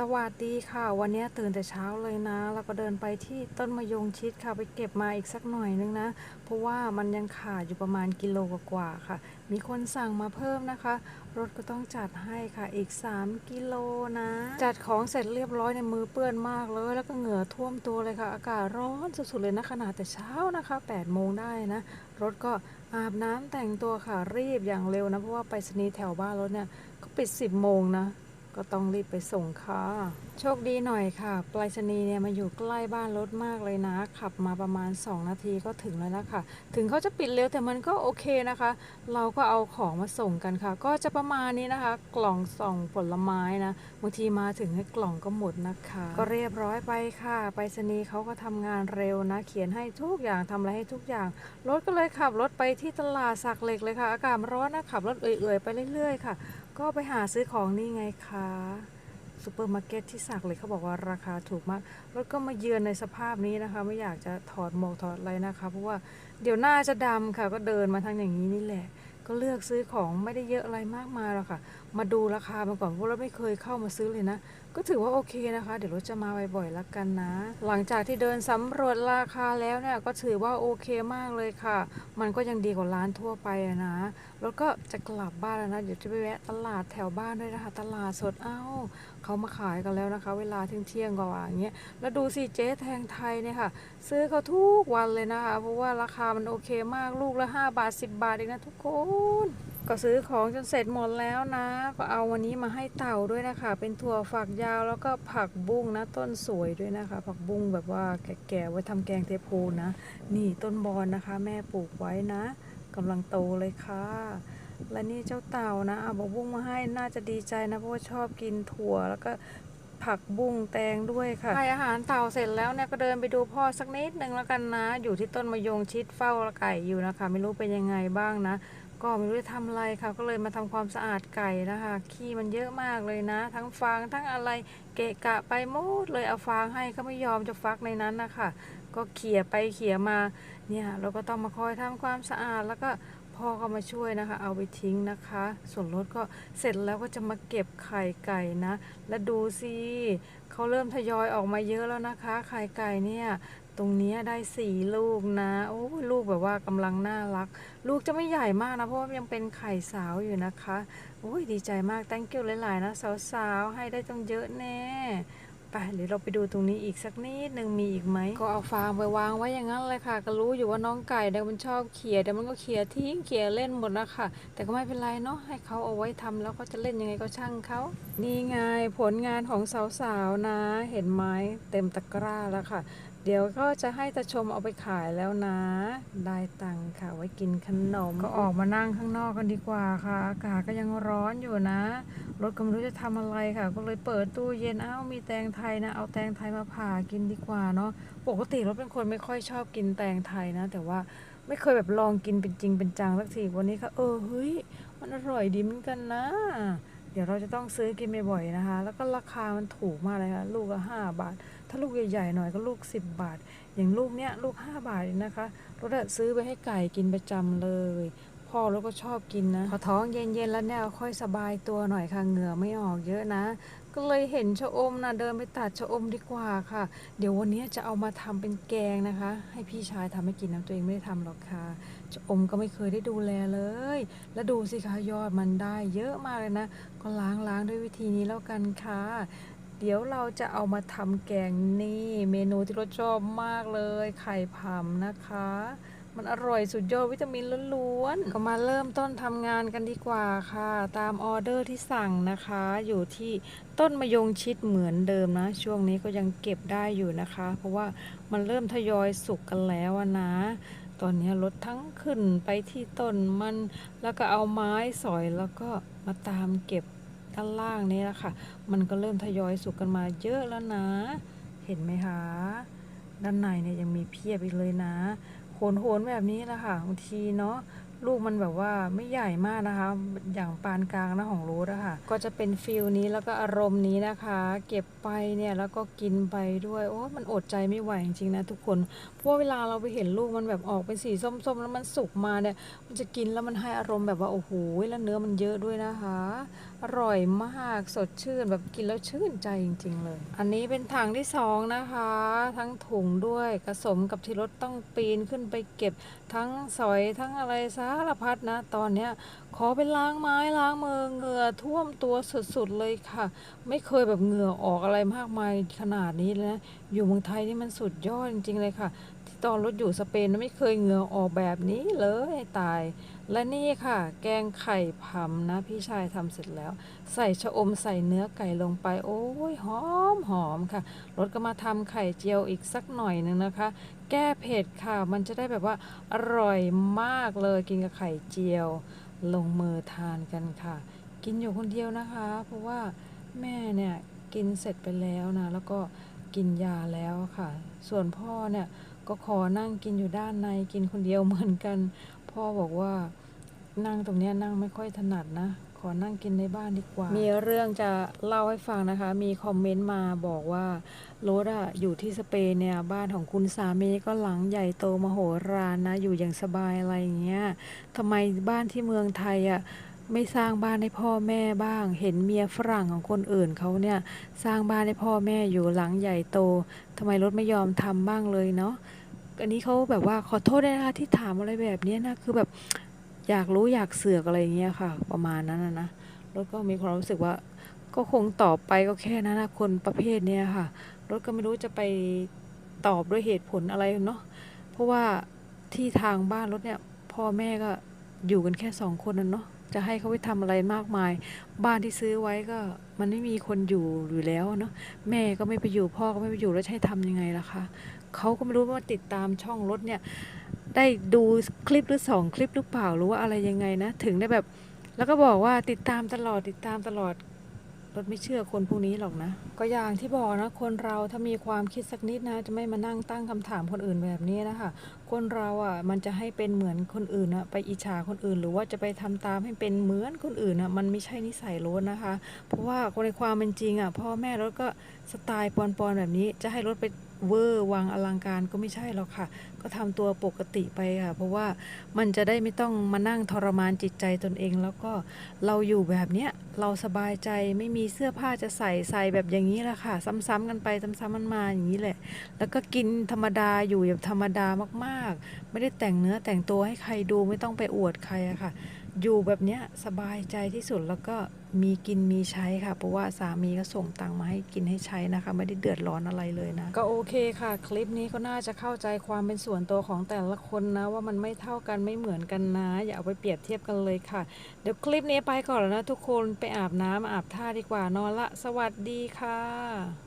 สวัสดีค่ะ วันนี้ตื่นแต่เช้าเลยนะ แล้วก็เดินไปที่ต้นมะยงชิดค่ะ ไปเก็บมาอีกสักหน่อยนึงนะ เพราะว่ามันยังขาดอยู่ประมาณกิโลกว่าค่ะ มีคนสั่งมาเพิ่มนะคะ รถก็ต้องจัดให้ค่ะอีก 3 กิโลนะ จัดของเสร็จเรียบร้อยในมือเปื้อนมากเลย แล้วก็เหงื่อท่วมตัวเลยค่ะ อากาศร้อนสุดๆเลยนะขนาดแต่เช้านะคะ8โมงได้นะ รถก็อาบน้ำแต่งตัวค่ะรีบอย่างเร็วนะเพราะว่าไปสนีแถวบ้านรถเนี่ยก็ปิด 10โมงนะ ก็ต้องรีบไปส่งค่ะ โชคดีหน่อยค่ะปรษณีย์เนี่ยมาอยู่ใกล้บ้านรถมากเลยนะ ขับมาประมาณ 2 นาทีก็ถึงแล้วนะค่ะถึงเขาจะปิดเร็วแต่มันก็โอเคนะคะ เราก็เอาของมาส่งกันค่ะ ก็จะประมาณนี้นะคะ กล่องส่องผลไม้นะบางทีมาถึงให้กล่องก็หมดนะคะ ก็เรียบร้อยไปค่ะปรษณีย์เขาก็ทำงานเร็วนะ เขียนให้ทุกอย่างทำอะไรให้ทุกอย่างรถก็เลยขับรถไปที่ตลาดสักเหล็กเลยค่ะ อากาศร้อนนะขับรถเอื่อยๆไปเรื่อยๆค่ะ ก็ไปหาซื้อของนี่ไงคะซูเปอร์มาร์เก็ตที่สักเลยเขาบอกว่าราคาถูกมากรถก็มาเยือนในสภาพนี้นะคะ ไม่อยากจะถอดหมวกถอดอะไรนะคะ เพราะว่าเดี๋ยวหน้าจะดำค่ะก็เดินมาทางอย่างนี้นี่แหละ ก็เลือกซื้อของไม่ได้เยอะอะไรมากมายหรอกค่ะ มาดูราคามาก่อนเพราะเราไม่เคยเข้ามาซื้อเลยนะ ก็ถือว่าโอเคนะคะ เดี๋ยวราจะมาบ่อยๆแล้วกันนะ หลังจากที่เดินสำรวจราคาแล้วเนี่ยก็ถือว่าโอเคมากเลยค่ะ มันก็ยังดีกว่าร้านทั่วไปอะนะแล้วก็จะกลับบ้านแล้วนะเดี๋ยวจะไปแวะตลาดแถวบ้านด้วยนะคะ ตลาดสดเอ้าเขามาขายกันแล้วนะคะ เวลาเที่ยงๆกว่าอย่างเงี้ยแล้วดูสิเจ๊แทงไทยเนี่ยค่ะ ซื้อเขาทุกวันเลยนะคะ เพราะว่าราคามันโอเคมากลูกละ 5 บาท 10 บาทเองนะทุกคน ก็ซื้อของจนเสร็จหมดแล้วนะ ก็เอาวันนี้มาให้เต่าด้วยนะคะ เป็นถั่วฝักยาวแล้วก็ผักบุ้งนะ ต้นสวยด้วยนะคะ ผักบุ้งแบบว่าแก่ๆไว้ทำแกงเทโพนะ นี่ต้นบอนนะคะ แม่ปลูกไว้นะกำลังโตเลยค่ะ และนี่เจ้าเต่านะเอาผักบุ้งมาให้น่าจะดีใจนะเพราะว่าชอบกินถั่วแล้วก็ผักบุ้งแตงด้วยค่ะให้อาหารเต่าเสร็จแล้วเนี่ยก็เดินไปดูพ่อสักนิดนึงแล้วกันนะ อยู่ที่ต้นมะยงชิดเฝ้าไก่อยู่นะคะ ไม่รู้เป็นยังไงบ้างนะ ก็ไม่รู้จะทำอะไรค่ะ ก็เลยมาทำความสะอาดไก่นะคะ ขี้มันเยอะมากเลยนะ ทั้งฟางทั้งอะไรเกะกะไปหมดเลยเอาฟางให้ก็ไม่ยอมจะฟักในนั้นนะคะก็เขี่ยไปเขี่ยมาเนี่ยเราก็ต้องมาคอยทำความสะอาดแล้วก็พ่อก็มาช่วยนะคะ เอาไปทิ้งนะคะ ส่วนรถก็เสร็จแล้วก็จะมาเก็บไข่ไก่นะ แล้วดูสิเขาเริ่มทยอยออกมาเยอะแล้วนะคะ ไข่ไก่เนี่ย ตรงนี้ได้สี่ลูกนะ โอ้ยลูกแบบว่ากำลังน่ารัก ลูกจะไม่ใหญ่มากนะ เพราะว่ายังเป็นไข่สาวอยู่นะคะโอ้ยดีใจมาก thank you หลาย ๆ นะ สาว ๆ ให้ได้ต้องเยอะแน่ไปเดี๋ยวเราไปดูตรงนี้อีกสักนิดหนึ่งมีอีกไหม ก็เอาฟางไปวางไว้อย่างนั้นเลยค่ะ ก็รู้อยู่ว่าน้องไก่เดี๋ยวมันชอบเขี่ยเดี๋ยวมันก็เขี่ยทิ้งเขี่ยเล่นหมดนะคะ แต่ก็ไม่เป็นไรเนาะให้เขาเอาไว้ทำแล้วเขาจะเล่นยังไงก็ช่างเขา นี่ไงผลงานของสาวๆนะ เห็นไหมเต็มตะกร้าแล้วค่ะ เดี๋ยวก็จะให้ตาชมเอาไปขายแล้วนะ ได้ตังค่ะไว้กินขนม ก็ออกมานั่งข้างนอกกันดีกว่าค่ะ อากาศก็ยังร้อนอยู่นะ รถก็ไม่รู้จะทำอะไรค่ะ ก็เลยเปิดตู้เย็นอ้าวมีแตงไทยนะ เอาแตงไทยมาผ่ากินดีกว่าเนาะ ปกติรถเป็นคนไม่ค่อยชอบกินแตงไทยนะ แต่ว่าไม่เคยแบบลองกินเป็นจริงเป็นจังสักทีวันนี้ค่ะ เออเฮ้ย มันอร่อยดีเหมือนกันนะเดี๋ยวเราจะต้องซื้อกินบ่อยๆนะคะ แล้วก็ราคามันถูกมากเลยค่ะ ลูกละห้าบาท ถ้าลูกใหญ่ๆหน่อยก็ลูก 10 บาท อย่างลูกเนี้ยลูก 5 บาทนะคะรถซื้อไปให้ไก่กินประจำเลยพ่อรถก็ชอบกินนะพอท้องเย็นๆแล้วเนี่ยค่อยสบายตัวหน่อยค่ะเหงื่อไม่ออกเยอะนะ ก็เลยเห็นชะอมนะเดินไปตัดชะอมดีกว่าค่ะ เดี๋ยววันนี้จะเอามาทำเป็นแกงนะคะ ให้พี่ชายทำให้กินนะตัวเองไม่ได้ทำหรอกค่ะชะอมก็ไม่เคยได้ดูแลเลย แล้วดูสิคะยอดมันได้เยอะมากเลยนะ ก็ล้างๆด้วยวิธีนี้แล้วกันค่ะ เดี๋ยวเราจะเอามาทำแกงนี่เมนูที่เราชอบมากเลย ไข่ผำนะคะ มันอร่อยสุดยอดวิตามินล้วนๆก็มาเริ่มต้นทำงานกันดีกว่าค่ะ ตามออเดอร์ที่สั่งนะคะ อยู่ที่ต้นมะยงชิดเหมือนเดิมนะ ช่วงนี้ก็ยังเก็บได้อยู่นะคะ เพราะว่ามันเริ่มทยอยสุกกันแล้วนะตอนนี้รถทั้งขึ้นไปที่ต้นมัน แล้วก็เอาไม้สอยแล้วก็มาตามเก็บ ด้านล่างนี้แหละค่ะ มันก็เริ่มทยอยสุกกันมาเยอะแล้วนะ เห็นไหมคะ ด้านในเนี่ยยังมีเพียบอีกเลยนะโหนๆแบบนี้แหละค่ะบางทีเนาะลูกมันแบบว่าไม่ใหญ่มากนะคะ อย่างปานกลางนะของรูทอะค่ะก็จะเป็นฟิลนี้แล้วก็อารมณ์นี้นะคะ เก็บไปเนี่ยแล้วก็กินไปด้วยโอ้มันอดใจไม่ไหวจริงๆนะทุกคนเพราะว่าเวลาเราไปเห็นลูกมันแบบออกเป็นสีส้มๆ แล้วมันสุกมาเนี่ยมันจะกินแล้วมันให้อารมณ์แบบว่าโอ้โหแล้วเนื้อมันเยอะด้วยนะคะ อร่อยมากสดชื่นแบบกินแล้วชื่นใจจริง ๆ เลย อันนี้เป็นถังที่สองนะคะ ทั้งถุงด้วยกระสมกับที่รถต้องปีนขึ้นไปเก็บทั้งสอยทั้งอะไรสารพัดนะ ตอนเนี้ยขอเป็นล้างไม้ล้างมือเหงื่อท่วมตัวสุดๆเลยค่ะ ไม่เคยแบบเหงื่อออกอะไรมากมายขนาดนี้เลยนะอยู่เมืองไทยนี่มันสุดยอดจริง ๆ เลยค่ะ ตอนรถอยู่สเปนไม่เคยเหงื่อออกแบบนี้เลยตาย และนี่ค่ะ แกงไข่ผำนะ พี่ชายทำเสร็จแล้ว ใส่ชะอมใส่เนื้อไก่ลงไป โอ้ยหอมหอมค่ะรถก็มาทำไข่เจียวอีกสักหน่อยหนึ่งนะคะ แก้เผ็ดค่ะ มันจะได้แบบว่าอร่อยมากเลยกินกับไข่เจียว ลงมือทานกันค่ะ กินอยู่คนเดียวนะคะ เพราะว่าแม่เนี่ยกินเสร็จไปแล้วนะ แล้วก็กินยาแล้วค่ะ ส่วนพ่อเนี่ย ก็ขอนั่งกินอยู่ด้านในกินคนเดียวเหมือนกัน พ่อบอกว่านั่งตรงนี้นั่งไม่ค่อยถนัดนะ ขอนั่งกินในบ้านดีกว่า มีเรื่องจะเล่าให้ฟังนะคะ มีคอมเมนต์มาบอกว่ารถอะอยู่ที่สเปนเนี่ยบ้านของคุณสามีก็หลังใหญ่โตมโหฬารนะ อยู่อย่างสบายอะไรอย่างเงี้ยทำไมบ้านที่เมืองไทยอะ ไม่สร้างบ้านให้พ่อแม่บ้าง เห็นเมียฝรั่งของคนอื่นเขาเนี่ย สร้างบ้านให้พ่อแม่อยู่หลังใหญ่โตทำไมรถไม่ยอมทำบ้างเลยเนาะอันนี้เขาแบบว่าขอโทษด้วยนะคะที่ถามอะไรแบบนี้นะคือแบบอยากรู้อยากเสือกอะไรเงี้ยค่ะ ประมาณนั้นนะนะรถก็มีความรู้สึกว่า ก็คงตอบไปก็แค่นั้นนะคนประเภทเนี้ยค่ะรถก็ไม่รู้จะไปตอบด้วยเหตุผลอะไรเนาะเพราะว่าที่ทางบ้านรถเนี่ยพ่อแม่ก็อยู่กันแค่สองคนนั่นเนาะ จะให้เขาไปทำอะไรมากมาย บ้านที่ซื้อไว้ก็มันไม่มีคนอยู่อยู่แล้วเนาะแม่ก็ไม่ไปอยู่พ่อก็ไม่ไปอยู่แล้วให้ทำยังไงล่ะคะเขาก็ไม่รู้ว่าติดตามช่องรถเนี่ยได้ดูคลิปหรือสองคลิปหรือเปล่าหรือว่าอะไรยังไงนะ ถึงได้แบบ แล้วก็บอกว่าติดตามตลอดติดตามตลอด รถไม่เชื่อคนพวกนี้หรอกนะ ก็อย่างที่บอกนะ คนเราถ้ามีความคิดสักนิดนะ จะไม่มานั่งตั้งคำถามคนอื่นแบบนี้นะคะ คนเราอะมันจะให้เป็นเหมือนคนอื่นอะไปอิจฉาคนอื่น หรือว่าจะไปทำตามให้เป็นเหมือนคนอื่นอะมันไม่ใช่นิสัยรถนะคะ เพราะว่าคนในความเป็นจริงอะพ่อแม่รถก็สไตล์ปอนๆแบบนี้จะให้รถไปเวอร์วางอลังการก็ไม่ใช่หรอกค่ะ ก็ทำตัวปกติไปค่ะ เพราะว่ามันจะได้ไม่ต้องมานั่งทรมานจิตใจตนเอง แล้วก็เราอยู่แบบเนี้ยเราสบายใจไม่มีเสื้อผ้าจะใส่ใส่แบบอย่างนี้แหละค่ะ ซ้ำๆกันไปซ้ำๆมันมาอย่างนี้แหละ แล้วก็กินธรรมดาอยู่แบบธรรมดามากๆ ไม่ได้แต่งเนื้อแต่งตัวให้ใครดูไม่ต้องไปอวดใครอะค่ะ อยู่แบบเนี้ยสบายใจที่สุดแล้วก็มีกินมีใช้ค่ะ เพราะว่าสามีก็ส่งตังค์มาให้กินให้ใช้นะคะ ไม่ได้เดือดร้อนอะไรเลยนะ ก็โอเคค่ะ คลิปนี้ก็น่าจะเข้าใจความเป็นส่วนตัวของแต่ละคนนะ ว่ามันไม่เท่ากันไม่เหมือนกันนะ อย่าเอาไปเปรียบเทียบกันเลยค่ะ เดี๋ยวคลิปนี้ไปก่อนแล้วนะทุกคนไปอาบน้ำอาบท่าดีกว่านอนละ สวัสดีค่ะ